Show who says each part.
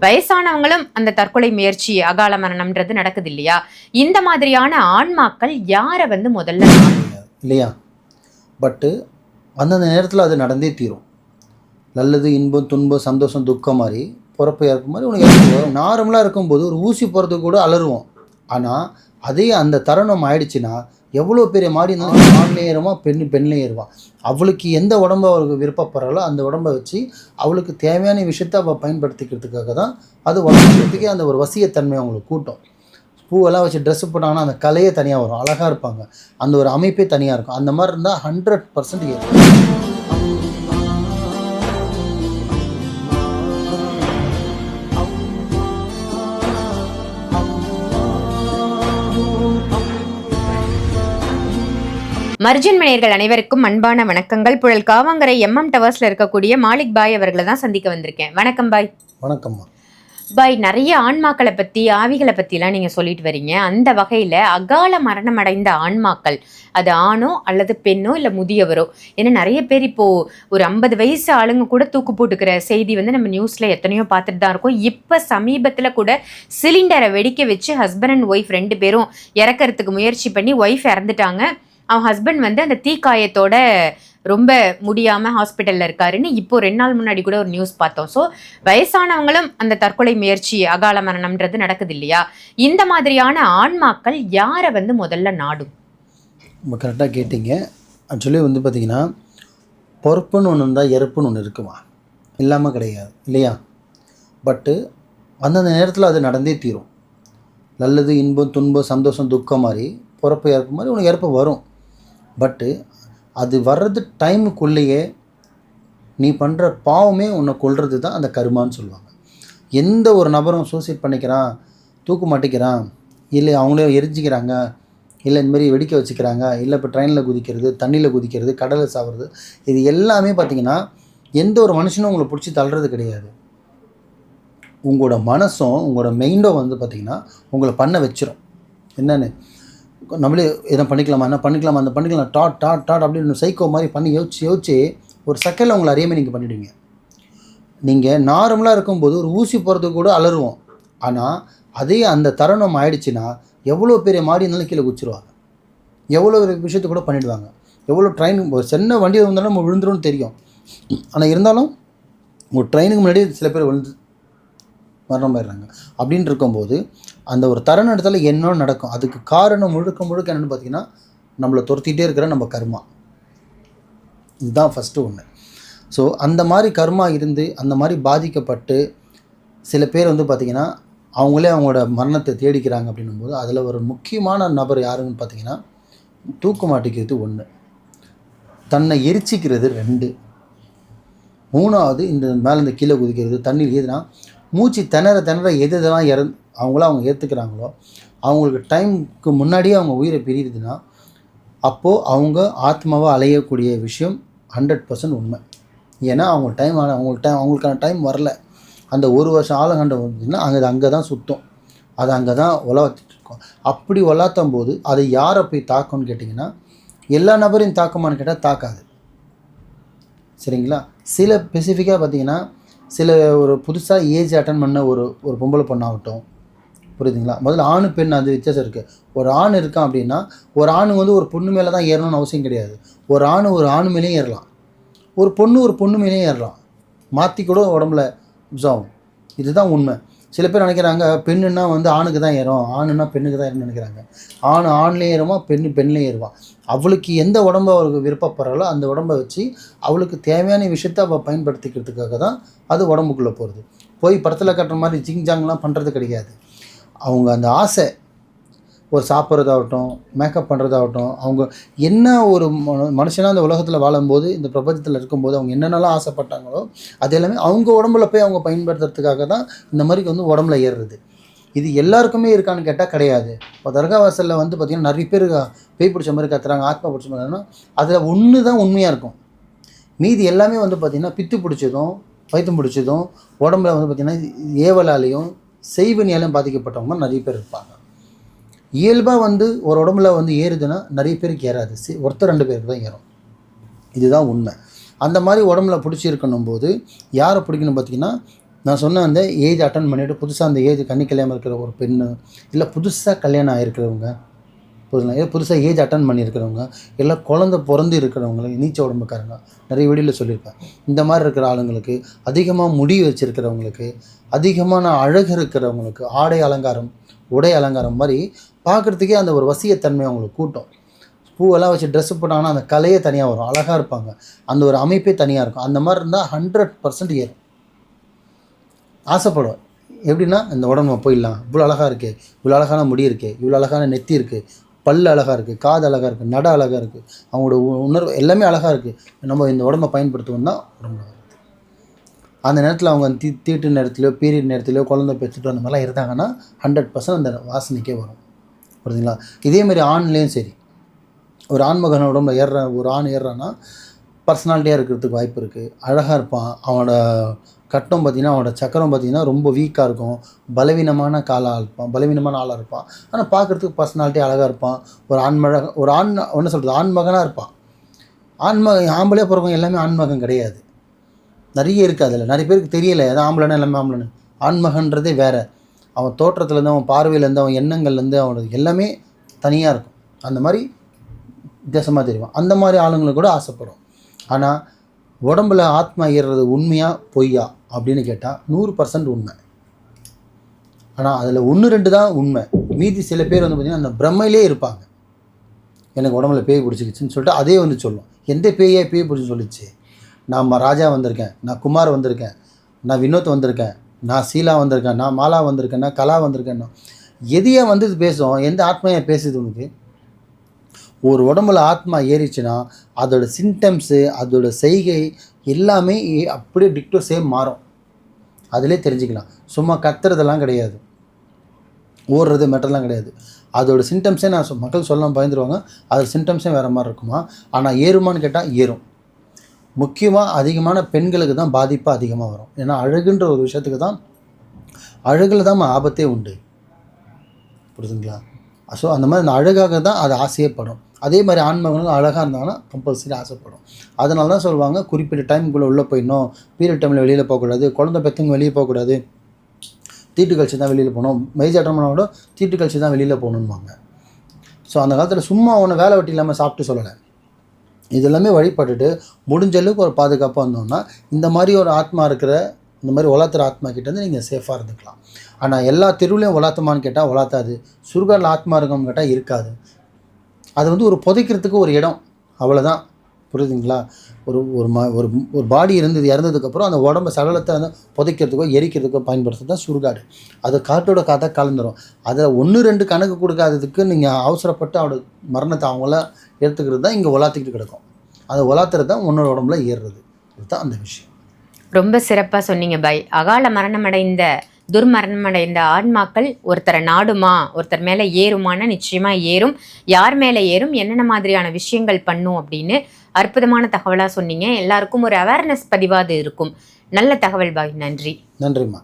Speaker 1: வயசானவங்களும் அந்த தற்கொலை முயற்சி அகால மரணம்ன்றது நடக்குது இல்லையா? இந்த மாதிரியான ஆன்மாக்கள் யாரை வந்து முதல்ல
Speaker 2: இல்லையா? பட்டு அந்தந்த நேரத்தில் அது நடந்தே தீரும். நல்லது இன்பம் துன்பம் சந்தோஷம் துக்கம் மாதிரி பிறப்பு இறப்பு மாதிரி உனக்கு வரும். நார்மலாக இருக்கும்போது ஒரு ஊசி போகிறதுக்கு கூட அலறுவோம். ஆனால் அதே அந்த தருணம் ஆயிடுச்சுன்னா எவ்வளோ பெரிய மாடி இருந்தாலும் ஆண்லேயும் ஏறுவான் பெண் பெண்லேயும் ஏறுவான் அவளுக்கு எந்த உடம்பு அவளுக்கு விருப்பப்படுறாளோ அந்த உடம்பை வச்சு அவளுக்கு தேவையான விஷயத்தை அவள் பயன்படுத்திக்கிறதுக்காக தான் அது வளர்க்குறதுக்கே அந்த ஒரு வசியத்தன்மை அவங்களுக்கு கூட்டும். பூவெல்லாம் வச்சு ட்ரெஸ் போட்டாங்கன்னா அந்த கலையே தனியாக வரும். அழகாக இருப்பாங்க. அந்த ஒரு அமைப்பே தனியாக இருக்கும். அந்த மாதிரி இருந்தால் ஹண்ட்ரட் பர்சன்ட்
Speaker 1: மர்ஜின் மணியர்கள் அனைவருக்கும் அன்பான வணக்கங்கள். புழல் காவாங்கரை எம்எம் டவர்ஸ்ல இருக்கக்கூடிய மாலிக் பாய் அவர்களை தான் சந்திக்க வந்திருக்கேன். வணக்கம் பாய்.
Speaker 2: வணக்கம்மா.
Speaker 1: பாய் நிறைய ஆன்மாக்களை பத்தி ஆவிகளை பத்திலாம் நீங்க சொல்லிட்டு வரீங்க. அந்த வகையில அகால மரணம் அடைந்த ஆன்மாக்கள் அது ஆணோ அல்லது பெண்ணோ இல்ல முதியவரோ? ஏன்னா நிறைய பேர் இப்போ ஒரு ஐம்பது வயசு ஆளுங்க கூட தூக்கு போட்டுக்கிற செய்தி வந்து நம்ம நியூஸ்ல எத்தனையோ பார்த்துட்டு தான் இருக்கோம். இப்ப சமீபத்துல கூட சிலிண்டரை வெடிக்க வச்சு ஹஸ்பண்ட் அண்ட் ஒய்ஃப் ரெண்டு பேரும் இறக்கறதுக்கு முயற்சி பண்ணி ஒய்ஃப் இறந்துட்டாங்க. அவன் ஹஸ்பண்ட் வந்து அந்த தீக்காயத்தோட ரொம்ப முடியாமல் ஹாஸ்பிட்டலில் இருக்காருன்னு இப்போ ரெண்டு நாள் முன்னாடி கூட ஒரு நியூஸ் பார்த்தோம். ஸோ வயசானவங்களும் அந்த தற்கொலை முயற்சி அகால மரணம்ன்றது நடக்குது இல்லையா? இந்த மாதிரியான ஆன்மாக்கள் யாரை வந்து முதல்ல நாடும்?
Speaker 2: ரொம்ப கரெக்டாக கேட்டிங்க. ஆக்சுவலி வந்து பார்த்திங்கன்னா பொறுப்புன்னு ஒன்று இருந்தால் இறப்புன்னு ஒன்று இருக்குமா? இல்லாமல் கிடையாது இல்லையா? பட்டு அந்தந்த நேரத்தில் அது நடந்தே தீரும். நல்லது இன்பம் துன்பம் சந்தோஷம் துக்கம் மாதிரி பிறப்பு இறப்பு மாதிரி உனக்கு இறப்பு வரும். பட்டு அது வர்றது டைமுக்குள்ளேயே நீ பண்ணுற பாவமே உன்னை கொள்வது தான் அந்த கருமான்னு சொல்லுவாங்க. எந்த ஒரு நபரும் சூசைட் பண்ணிக்கிறான் தூக்கு மாட்டிக்கிறான் இல்லை அவங்களே எரிஞ்சிக்கிறாங்க இல்லை இந்தமாரி வெடிக்க வச்சுக்கிறாங்க இல்லை இப்போ ட்ரெயினில் குதிக்கிறது தண்ணியில் குதிக்கிறது கடலில் சாப்பிட்றது இது எல்லாமே பார்த்தீங்கன்னா எந்த ஒரு மனுஷனும் உங்களை பிடிச்சி தள்ளுறது கிடையாது. உங்களோட மனசும் உங்களோட மைண்டும் வந்து பார்த்திங்கன்னா உங்களை பண்ண வச்சிடும் என்னென்னு? நம்மளே எதுவும் பண்ணிக்கலாமா? என்ன பண்ணிக்கலாமா? அந்த பண்ணிக்கலாம். டாட் டாட் டாட் அப்படின்னு சைக்கோ மாதிரி பண்ணி யோசிச்சு யோசிச்சு ஒரு செகண்டில் உங்களை அறியாமல் நீங்கள் பண்ணிடுவீங்க. நீங்கள் நார்மலாக இருக்கும்போது ஒரு ஊசி போகிறதுக்கு கூட அலறுவோம். ஆனால் அதே அந்த தருணம் ஆயிடுச்சுன்னா எவ்வளோ பெரிய மாடி இருந்தாலும் கீழே குச்சிருவாங்க எவ்வளோ ஒரு விஷயத்தை கூட பண்ணிடுவாங்க. எவ்வளோ ட்ரெயின் ஒரு சின்ன வண்டி வந்தாலும் நம்ம விழுந்துரும்னு தெரியும். ஆனால் இருந்தாலும் ஒரு ட்ரெயினுக்கு முன்னாடி சில பேர் விழுந்து மரணம் போயிடுறாங்க அப்படின்னு இருக்கும்போது அந்த ஒரு தருணத்தில் என்ன நடக்கும். அதுக்கு காரணம் முழுக்க முழுக்க என்னென்னு பார்த்தீங்கன்னா நம்மளை துரத்திட்டே இருக்கிற நம்ம கர்மா. இதுதான் ஃபஸ்ட்டு ஒன்று ஸோ அந்த மாதிரி கர்மா இருந்து அந்த மாதிரி பாதிக்கப்பட்டு சில பேர் வந்து பார்த்திங்கன்னா அவங்களே அவங்களோட மரணத்தை தேடிக்கிறாங்க அப்படின்னும் போது அதில் ஒரு முக்கியமான நபர் யாருன்னு பார்த்தீங்கன்னா தூக்கு மாட்டிக்கிறது ஒன்று தன்னை எரிச்சிக்கிறது ரெண்டு. மூணாவது இந்த மேலே இந்த கீழே குதிக்கிறது தண்ணீர் எதுனா மூச்சு திணற திணற எது இதெல்லாம் இறந்து அவங்கள அவங்க ஏற்றுக்கிறாங்களோ அவங்களுக்கு டைமுக்கு முன்னாடியே அவங்க உயிரை பிரியுதுன்னா அப்போது அவங்க ஆத்மாவாக அலையக்கூடிய விஷயம் ஹண்ட்ரட் பர்சன்ட் உண்மை. ஏன்னா அவங்க டைம் ஆன அவங்களுக்கு டைம் அவங்களுக்கான டைம் வரல. அந்த ஒரு வருஷம் ஆலகண்டம் வந்துச்சுன்னா அங்கே அங்கே தான் சுத்தம். அது அங்கே தான் உலகத்துட்டு இருக்கோம் அப்படி உலாத்தும் போது அதை யாரை போய் தாக்கும்னு கேட்டிங்கன்னா எல்லா நபரையும் தாக்குமான்னு கேட்டால் தாக்காது. சரிங்களா? சில ஸ்பெசிஃபிக்காக பார்த்தீங்கன்னா சில ஒரு புதுசாக ஏஜ் அட்டன் பண்ண ஒரு ஒரு பொம்பளை பொண்ணாகட்டும் புரியுதுங்களா? முதல்ல ஆணு பெண் அது வித்தியாசம் இருக்குது ஒரு ஆண் இருக்கான் அப்படின்னா ஒரு ஆண் வந்து ஒரு பொண்ணு மேலே தான் ஏறணும்னு அவசியம் கிடையாது. ஒரு ஆண் ஒரு ஆண் மேலேயும் ஏறலாம். ஒரு பொண்ணு ஒரு பொண்ணு மேலேயும் ஏறலாம். மாற்றி கூட உடம்புல யூஸ் ஆகும் இதுதான் உண்மை. சில பேர் நினைக்கிறாங்க பெண்ணுன்னா வந்து ஆணுக்கு தான் ஏறும். ஆணுன்னா பெண்ணுக்கு தான் ஏறும்னு நினைக்கிறாங்க. ஆண் ஆண்லேயும் ஏறுமா பெண்ணு பெண்லேயும் ஏறுவான் அவளுக்கு எந்த உடம்பு அவளுக்கு விருப்பப்படுறாளோ அந்த உடம்பை வச்சு அவளுக்கு தேவையான விஷயத்த அவள் பயன்படுத்திக்கிறதுக்காக தான் அது உடம்புக்குள்ளே போகிறது போய் படத்தில் கட்டுற மாதிரி ஜிங் ஜாங்லாம் பண்ணுறது கிடையாது. அவங்க அந்த ஆசை ஒரு சாப்பிட்றதாகட்டும் மேக்கப் பண்ணுறதாகட்டும் அவங்க என்ன ஒரு மனுஷனாக அந்த உலகத்தில் வாழும்போது இந்த பிரபஞ்சத்தில் இருக்கும்போது அவங்க என்னென்னலாம் ஆசைப்பட்டாங்களோ அது எல்லாமே அவங்க உடம்புல போய் அவங்க பயன்படுத்துறதுக்காக தான் இந்த மாதிரி வந்து உடம்புல ஏறுறது. இது எல்லாருக்குமே இருக்கான்னு கேட்டால் கிடையாது. இப்போ தர்கா வாசலில் வந்து பார்த்திங்கன்னா நிறைய பேர் பேய் பிடிச்ச மாதிரி கத்துறாங்க ஆத்மா பிடிச்ச மாதிரினா அதில் ஒன்று தான் உண்மையாக இருக்கும். மீதி எல்லாமே வந்து பார்த்திங்கன்னா பித்து பிடிச்சதும் பைத்தம் பிடிச்சதும் உடம்புல வந்து பார்த்திங்கன்னா ஏவலாலையும் செய்வினியாலும் பாதிக்கப்பட்டவங்க நிறைய பேர் இருப்பாங்க. இயல்பாக வந்து ஒரு உடம்புல வந்து ஏறுதுன்னா நிறைய பேருக்கு ஏறாது. சி ஒருத்தர் ரெண்டு பேருக்கு தான் ஏறும். இதுதான் உண்மை. அந்த மாதிரி உடம்புல பிடிச்சிருக்கணும் போது யாரை பிடிக்கணும் பார்த்தீங்கன்னா நான் சொன்ன அந்த ஏஜ் அட்டன் பண்ணிவிட்டு புதுசாக அந்த ஏஜ் கண்ணி கல்யாணம் இருக்கிற ஒரு பெண்ணு இல்லை புதுசாக கல்யாணம் ஆகிருக்கிறவங்க புதுசாக ஏதோ புதுசாக ஏஜ் அட்டன் பண்ணியிருக்கிறவங்க இல்லை குழந்த பிறந்து இருக்கிறவங்க நீச்ச உடம்புக்காரங்க நிறைய வீடியோவில் சொல்லியிருப்பேன் இந்த மாதிரி இருக்கிற ஆளுங்களுக்கு அதிகமாக முடி வச்சிருக்கிறவங்களுக்கு அதிகமான அழகு இருக்கிறவங்களுக்கு ஆடை அலங்காரம் உடை அலங்காரம் மாதிரி பார்க்குறதுக்கே அந்த ஒரு வசியத்தன்மை அவங்களுக்கு கூட்டம். பூவெல்லாம் வச்சு ட்ரெஸ் போட்டாங்கன்னா அந்த கலையே தனியாக வரும். அழகாக இருப்பாங்க. அந்த ஒரு அமைப்பே தனியாக இருக்கும். அந்த மாதிரி இருந்தால் ஹண்ட்ரட் பர்சன்ட் ஏறும் ஆசைப்படுவேன். எப்படின்னா இந்த உடம்பு போயிடலாம். இவ்வளோ அழகாக இருக்குது இவ்வளோ அழகான முடி இருக்குது இவ்வளோ அழகான நெத்தி இருக்குது பல் அழகாக இருக்குது காது அழகாக இருக்குது நட அழகாக இருக்குது அவங்களோட உ- உணர்வு எல்லாமே அழகாக இருக்குது நம்ம இந்த உடம்பை பயன்படுத்துவோம் தான் உடம்பு வருது அந்த நேரத்தில் அவங்க தீ தீட்டு நேரத்துலையோ பீரியட் நேரத்துலையோ குழந்தை பெற்றுட்டு அந்த மாதிரிலாம் இருந்தாங்கன்னா ஹண்ட்ரட் பர்சன்ட் அந்த வாசனைக்கே வரும். புரியுதுங்களா இதேமாரி ஆண்லேயும் சரி. ஒரு ஆண்மகன் உடம்புல ஏறுற ஒரு ஆண் ஏறுறான்னா பர்சனாலிட்டியாக இருக்கிறதுக்கு வாய்ப்பு இருக்குது அழகாக இருப்பான். அவனோட கட்டம் பார்த்தீங்கன்னா அவனோட சக்கரம் பார்த்தீங்கன்னா ரொம்ப வீக்காக இருக்கும். பலவீனமான காலாக இருப்பான். பலவீனமான ஆளாக இருப்பான். ஆனால் பார்க்குறதுக்கு பர்சனாலிட்டி அழகாக இருப்பான். ஒரு ஆண்மழக ஒரு ஆண் என்ன சொல்கிறது ஆண்மகனாக இருப்பான். ஆண்மகன் ஆம்பளே பிறக்கும் எல்லாமே ஆண்மகன் கிடையாது. நிறைய இருக்குது அதில். நிறைய பேருக்கு தெரியல. எதாவது ஆம்பளைனா எல்லாமே ஆம்பளைன்னு. ஆண்மகன்றதே வேறு. அவன் தோற்றத்துலேருந்து அவன் பார்வையிலேருந்து அவன் எண்ணங்கள்லேருந்து அவனோட எல்லாமே தனியாக இருக்கும். அந்த மாதிரி வித்தியாசமாக தெரியும். அந்த மாதிரி ஆளுங்களுக்கு கூட ஆசைப்படும். ஆனால் உடம்புல ஆத்மா ஏறுறது உண்மையாக பொய்யா? அப்படின்னு கேட்டால் நூறு பர்சன்ட் உண்மை. ஆனால் அதில் ஒன்று ரெண்டு தான் உண்மை. மீதி சில பேர் வந்து பார்த்திங்கன்னா அந்த பிரம்மையிலே இருப்பாங்க. எனக்கு உடம்புல பேய் பிடிச்சிக்கிச்சின்னு சொல்லிட்டு அதே வந்து சொல்லும் எந்த பேயே பேய் பிடிச்சி சொல்லிச்சு? நான் ராஜா வந்திருக்கேன். நான் குமார் வந்திருக்கேன். நான் வினோத் வந்திருக்கேன். நான் சீலா வந்திருக்கேன். நான் மாலா வந்திருக்கேன். நான் கலா வந்திருக்கேன்னா எதையே வந்து பேசும்? எந்த ஆத்மையை பேசுது உனக்கு? ஒரு உடம்புல ஆத்மா ஏறிச்சுன்னா அதோட சிம்டம்ஸு அதோட செய்கை எல்லாமே அப்படியே டிக்டோ சேம் மாறும். அதிலே தெரிஞ்சுக்கலாம். சும்மா கத்துறதெல்லாம் கிடையாது. ஓடுறது மெட்டர்லாம் கிடையாது. அதோட சிம்டம்ஸே நான் மக்கள் சொல்ல பயந்துருவாங்க. அதோட சிம்டம்ஸே வேறு மாதிரி இருக்குமா? ஆனால் ஏறுமான்னு கேட்டால் ஏறும். முக்கியமாக அதிகமான பெண்களுக்கு தான் பாதிப்பு அதிகமாக வரும். ஏன்னா அழகுன்ற ஒரு விஷயத்துக்கு தான் அழகில் தான் ஆபத்தே உண்டு. புரியுதுங்களா ஸோ அந்த மாதிரி அந்த அழகாக தான் அது ஆசையப்படும் அதே மாதிரி ஆண்மகனும் அழகாக இருந்தாங்கன்னா கம்பல்சரி ஆசைப்படும். அதனால தான் சொல்லுவாங்க குறிப்பிட்ட டைமுக்குள்ளே உள்ளே போயிடணும். பீரியட் டைமில் வெளியில் போகக்கூடாது. குழந்தை பெற்றவங்க வெளியே போகக்கூடாது. தீட்டு கழிச்சு தான் வெளியில் போகணும். மெய்ஜ் அட்டன் கூட தீட்டு கழிச்சு தான் வெளியில் போகணும்பாங்க ஸோ அந்த காலத்தில் சும்மா ஒன்று வேலை வெட்டி இல்லாமல் சாப்பிட்டு சொல்லலை. இது எல்லாமே வழிபட்டுட்டு முடிஞ்ச அளவுக்கு ஒரு பாதுகாப்பாக இருந்தோம்னா இந்த மாதிரி ஒரு ஆத்மா இருக்கிற இந்த மாதிரி ஒலாத்துற ஆத்மா கிட்டேருந்து நீங்கள் சேஃபாக இருந்துக்கலாம். ஆனால் எல்லா தெருவுலையும் ஒலாத்துமான்னு கேட்டால் ஒலாத்தாது சுருகாரில் ஆத்மா இருக்கணும்னு கேட்டால் இருக்காது. அது வந்து ஒரு புதைக்கிறதுக்கு ஒரு இடம். அவ்வளோதான் புரியுதுங்களா? ஒரு ஒரு ம ஒரு ஒரு பாடி இருந்தது இறந்ததுக்கப்புறம் அந்த உடம்ப சடலத்தை வந்து புதைக்கிறதுக்கோ எரிக்கிறதுக்கோ பயன்படுத்துறது தான் சுடுகாடு. அது காட்டோட காத்தா கலந்துரும். அதில் ஒன்று ரெண்டு கணக்கு கொடுக்காததுக்கு நீங்கள் அவசரப்பட்டு அவனோட மரணத்தை அவங்கள எடுத்துக்கிறது தான் இங்கே ஒலாத்திக்கிட்டு கிடக்கும். அதை உலாத்துறது தான் உன்னோட உடம்புல ஏறுறது. இதுதான் அந்த விஷயம்.
Speaker 1: ரொம்ப சிறப்பாக சொன்னீங்க பாய். அகால மரணமடைந்த துர்மரணமடைந்த ஆன்மாக்கள் ஒருத்தரை நாடுமா? ஒருத்தர் மேலே ஏறுமானா நிச்சயமாக ஏறும். யார் மேலே ஏறும்? என்னென்ன மாதிரியான விஷயங்கள் பண்ணும் அப்படின்னு அற்புதமான தகவலாக சொன்னீங்க. எல்லாருக்கும் ஒரு அவேர்னஸ் அது இருக்கும். நல்ல தகவல் பாய். நன்றி.
Speaker 2: நன்றிம்மா.